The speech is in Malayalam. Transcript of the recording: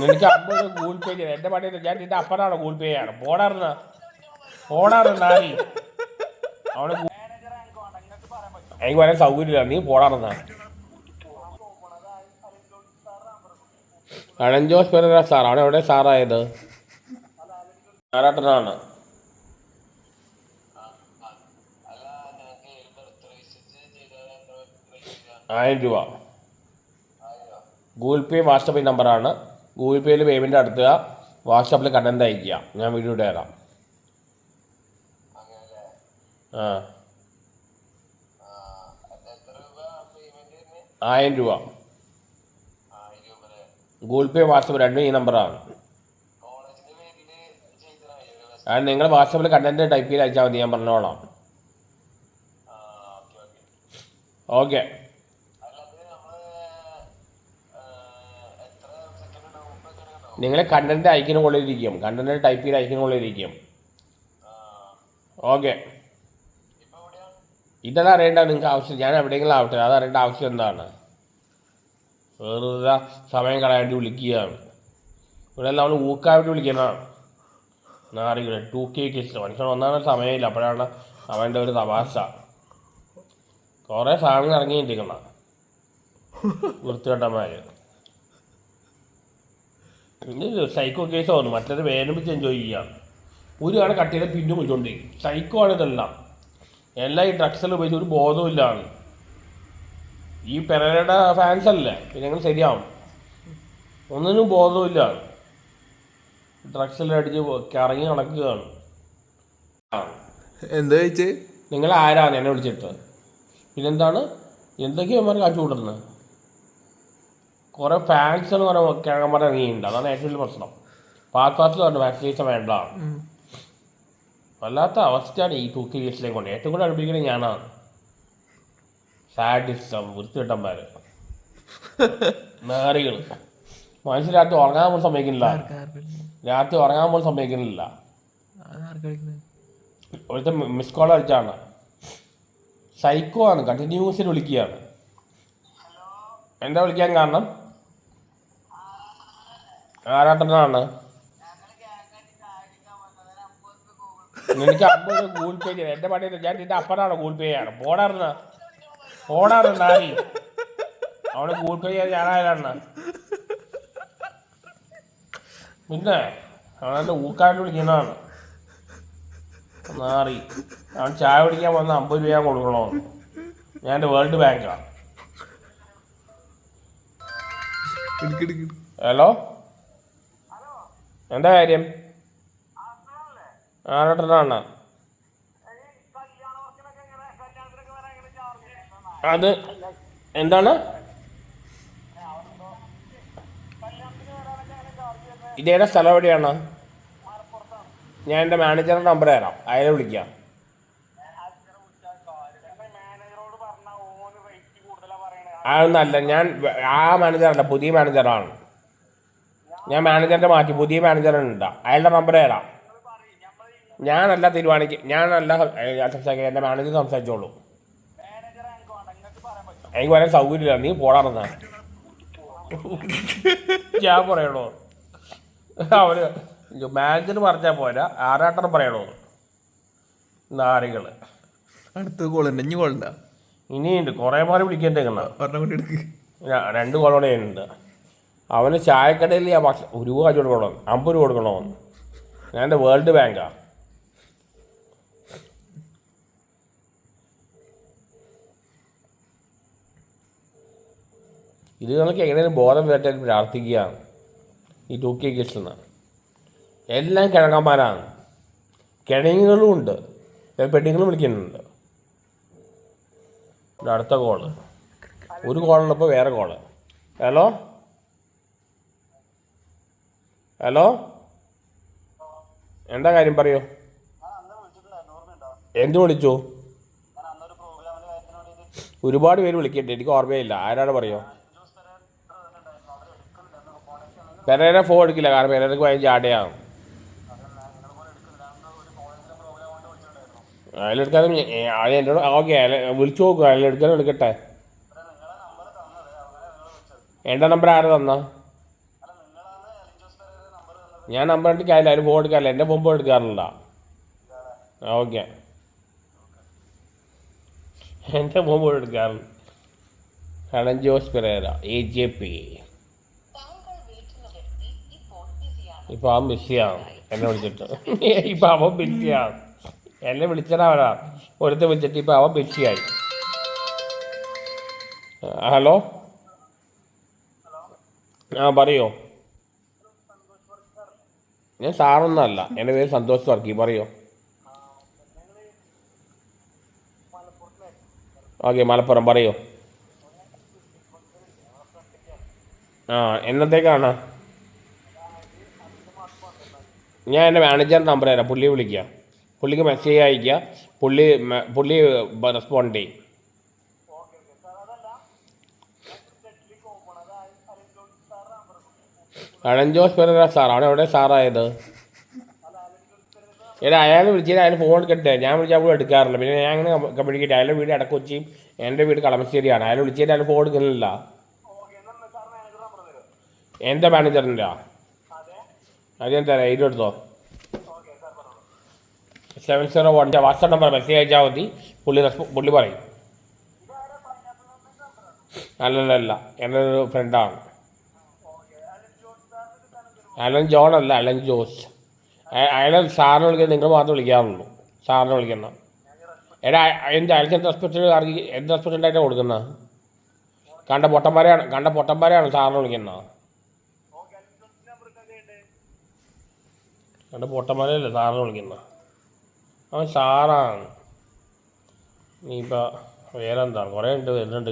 നിനക്ക് അമ്പത് ഗൂഗിൾ പേ ചെയ്ത് എന്റെ പണി ഞാൻ നിന്റെ അപ്പനാണ് ഗൂഗിൾ പേ ചെയ്യാണ് പോടാറുന്ന പോടാറ് ആരി അവിടെ എനിക്ക് പറയാൻ സൗകര്യമില്ല. നീ പോടാറുന്ന അണഞ്ചോസ് പെരേര സാർ. അവിടെ എവിടെ സാറായത്? ആരാട്ടനാണ് ആയിരം രൂപ. ഗൂഗിൾ പേ വാട്സപ്പ് നമ്പറാണ്. ഗൂഗിൾ പേയിൽ പേയ്മെന്റ് നടത്തുക. വാട്സപ്പിൽ കണ്ടന്റ് അയക്കുക ഞാൻ വീഡിയോ ഇട്ട് തരാം. ആ. ആയിരം രൂപ. ഗൂഗിൾ പേ വാട്സപ്പ് രണ്ടും ഈ നമ്പറാണ് കാരണം നിങ്ങൾ വാട്സപ്പിൽ കണ്ടന്റ് ടൈപ്പ് ചെയ്ത് അയച്ചാൽ മതി. ഞാൻ പറഞ്ഞോളാം. ഓക്കെ. നിങ്ങൾ കണ്ടന്റ് അയക്കുന്ന കൊള്ളിരിക്കും കണ്ടന്റ് ടൈപ്പ് ചെയ്ത് അയക്കുന്ന കൊള്ളിരിക്കും ഓക്കെ ഇതാണ് അറിയേണ്ട? നിങ്ങൾക്ക് ആവശ്യം ഞാൻ എവിടെയെങ്കിലും ആവട്ടെ. അത് അറിയേണ്ട ആവശ്യം എന്താണ്? വെറുതെ സമയം കളയാണ്ട് വിളിക്കുകയാണ് ഇവിടെ നമ്മൾ ഊക്കാവേണ്ടി വിളിക്കണം നാറികളെ. ടു കെ കേസ് മനുഷ്യൻ ഒന്നാണ് സമയമില്ല. അപ്പോഴാണ് അവന്റെ ഒരു തമാശ. കുറേ സാധനങ്ങൾ ഇറങ്ങിയിട്ടിരിക്കണം. വൃത്തികെട്ടന്മാർ ഇത് സൈക്കോ കേസ് വന്നു മറ്റൊരു വേദനിപ്പിച്ച് എൻജോയ് ചെയ്യാം ഒരു ആണ് കട്ട് ചെയ്ത് പിന്നും സൈക്കോ ആണ് ഇതെല്ലാം. എല്ലാം ഈ ഡ്രഗ്സെല്ലാം ഉപയോഗിച്ച് ഒരു ബോധമില്ലാണ് ഈ പെരയുടെ ഫാൻസ് അല്ലേ? പിന്നെ ഞങ്ങൾ ശരിയാവും. ഒന്നിനും ബോധമില്ല ഡ്രഗ്സെല്ലാം അടിച്ച് കറങ്ങി നടക്കുകയാണ്. എന്താ ചോദിച്ചേ നിങ്ങൾ ആരാണ് എന്നെ വിളിച്ചിട്ട്? പിന്നെന്താണ്? എന്തൊക്കെയാണ് കാച്ചു കൂട്ടുന്നത് കുറേ ഫാൻസ് എന്ന് പറയുമ്പോൾ കിഴങ്ങന്മാർ ഇറങ്ങിയിട്ടുണ്ട് അതാണ് ഏറ്റവും വലിയ പ്രശ്നം. പാത്വാസിൽ പറഞ്ഞു വാക്സിനേഷൻ വേണ്ട. വല്ലാത്ത അവസ്ഥയാണ് ഈ തൂക്കി കേസിലേക്ക് കൊണ്ട്. ഏറ്റവും കൂടുതൽ അടുപ്പിക്കുന്നത് ഞാനാണ് സാഡിസം വൃത്തികെട്ടന്മാർ നാറികൾ മനുഷ്യൻ രാത്രി ഉറങ്ങാൻ പോലും സമ്മതിക്കുന്നില്ല. രാത്രി ഉറങ്ങാൻ പോലും സമ്മതിക്കുന്നില്ല. ഒരു മിസ് കോൾ അടിച്ചാണ് സൈക്കോ ആണ്. കണ്ടിന്യൂസിൽ വിളിക്കുകയാണ്. എന്താ വിളിക്കാൻ കാരണം? ആരാട്ടനാണ് നിനക്ക് അമ്പത് ഗൂഗിൾ പേ ചെയ്ത് എന്റെ പണി ഞാൻ നിന്റെ അപ്പനാണ് ഗൂഗിൾ പേ ചെയ്യാണ് പോടാറുന്ന പോടാറ് നാരി അവിടെ ഗൂഗിൾ പേ ചെയ്യാൻ ഞാനായതാണ്. പിന്നെ അവനെ ഊക്കാണ്ട് വിളിക്കുന്നതാണ്. നാറി. അവൻ ചായ കുടിക്കാൻ വന്ന അമ്പത് രൂപ കൊടുക്കണോ ഞാൻ എന്റെ വേൾഡ് ബാങ്കാണ്. ഹലോ? എന്താ കാര്യം? ആരോട്ടനാണ്? അത് എന്താണ്? ഇതേടെ സ്ഥലം എവിടെയാണ്? ഞാൻ എന്റെ മാനേജറുടെ നമ്പർ തരാം. അയാളെ വിളിക്കാം. അതൊന്നല്ല ഞാൻ ആ മാനേജറല്ല പുതിയ മാനേജറാണ്. ഞാൻ മാനേജറിന്റെ മാറ്റി പുതിയ മാനേജറുണ്ട് അയാളുടെ നമ്പർ തരാം ഞാനല്ല തീരുമാനിക്കും ഞാനല്ല സംസാരിക്കുക എന്റെ മാനേജർ സംസാരിച്ചോളൂ. എനിക്ക് വരാൻ സൗകര്യമില്ല. നീ പോടാറുന്ന ഞാൻ പറയണോ? അവർ മാനേജർ പറഞ്ഞാൽ പോരാ. ആരാട്ടർ പറയണോ? നാരികൾ അടുത്ത കോൾ ഉണ്ട്. ഇനി കോൾ ഉണ്ടാ? ഇനിയുണ്ട്. കുറേ പേര് വിളിക്കേണ്ടത് രണ്ട് കോളോടെ ഉണ്ട്. അവന് ചായക്കടയിൽ ഞാൻ ഭക്ഷണം ഒരു രൂപ കാശ് കൊടുക്കണമെന്ന് അമ്പത് രൂപ കൊടുക്കണമെന്ന് ഞാൻ എന്റെ വേൾഡ് ബാങ്കാണ് ഇത് നമുക്ക് എങ്ങനെയും ബോധം വരട്ടെ പ്രാർത്ഥിക്കുകയാണ്. ഈ ടൂക്കിയ കെ എല്ലാം കിഴങ്ങന്മാരാണ്. കിഴങ്ങുകളും ഉണ്ട്. പെണ്ണുങ്ങളും വിളിക്കുന്നുണ്ട്. അടുത്ത കോൾ ഒരു കോളുള്ളപ്പോൾ വേറെ കോൾ ഹലോ ഹലോ? എന്താ കാര്യം പറയൂ. എന്ത് വിളിച്ചു? ഒരുപാട് പേര് വിളിക്കട്ടെ എനിക്ക് ഓർമ്മയില്ല. ആരാണ് പറയോ? പെരേര ഫോൺ എടുക്കില്ല കാരണം പെരേരക്ക് ഭയങ്കര ജാടയാണ് അതിലെടുക്കാതെ അത് എന്നോട് ഓക്കെ വിളിച്ചു നോക്കുക അതിലെടുക്കാനും എടുക്കട്ടെ. എന്റെ നമ്പർ ആരാ തന്ന? ഞാൻ നമ്പർ എടുക്കാറില്ല അതിന് ഫോൺ എടുക്കാറില്ല. എന്റെ മുമ്പ് എടുക്കാറില്ല ഓക്കെ. എന്റെ മുമ്പ് എടുക്കാറുണ്ട് ഹണൻ Jose Pereira A J P ഇപ്പം അവൻ ബിസിയാണ് എന്നെ വിളിച്ചിട്ട്. ഇപ്പം അവൻ ബിസിയാണ് എന്നെ വിളിച്ചടാ ഒരുത്ത വിളിച്ചിട്ട് ഇപ്പം അവൻ ബിസിയായി ഹലോ? ആ പറയോ? ഞാൻ സാറൊന്നല്ല. എന്റെ പേര് സന്തോഷ് വർക്കി. പറയോ? ഓക്കെ മലപ്പുറം. പറയോ? ആ എന്നത്തേക്കാണ്? ഞാൻ എന്റെ മാനേജറിന്റെ നമ്പർ തരാം. പുള്ളിയെ വിളിക്കുക പുള്ളിക്ക് മെസ്സേജ് അയക്കുക പുള്ളി പുള്ളി റെസ്പോണ്ട് ചെയ്യും. പെരുന്ന പെരേര അവിടെ എവിടെ സാറായത്? എടാ അയാൾ വിളിച്ചാൽ അയാൾ ഫോൺ എടുക്കട്ടെ. ഞാൻ വിളിച്ചാൽ പോലും എടുക്കാറില്ല. പിന്നെ ഞാൻ അങ്ങനെ കമ്മ്യൂണിക്കേറ്റ് അയാളുടെ വീട് അടക്കൊച്ചിയും എന്റെ വീട് കളമശ്ശേരിയാണ്. അയാൾ വിളിച്ചിട്ട് അയാൾ ഫോൺ എടുക്കുന്നില്ല. എന്റെ മാനേജറിന്റെ അതെന്താ? തരാം എടുത്തോ? Seven zero one WhatsApp number message അയച്ചാൽ മതി. പുള്ളി പുള്ളി പറയും. അല്ലല്ല എന്റെ ഒരു ഫ്രണ്ടാണ് അലൻ ജോൺ അല്ല അലൻ ജോസ്. അയ- അയാളെ സാറിനെ വിളിക്കുന്നത് നിങ്ങൾ മാത്രം വിളിക്കാറുള്ളൂ. സാറിനെ വിളിക്കുന്ന. എടാ എന്ത് അയാൾക്ക് എന്ത് ഹോസ്പിറ്റൽ അറിയി എന്ത് ഹോസ്പിറ്റലായിട്ടാണ് കൊടുക്കുന്ന? കണ്ട പൊട്ടന്മാരെയാണ് കണ്ട പൊട്ടന്മാരെയാണ് സാറിനെ വിളിക്കുന്നത് കണ്ട പൊട്ടന്മാരെയല്ലേ സാറിനെ വിളിക്കുന്നത് അവൻ സാറാണ്. നീ വേറെ എന്താണ് കുറേ ഉണ്ട് വരുന്നുണ്ട്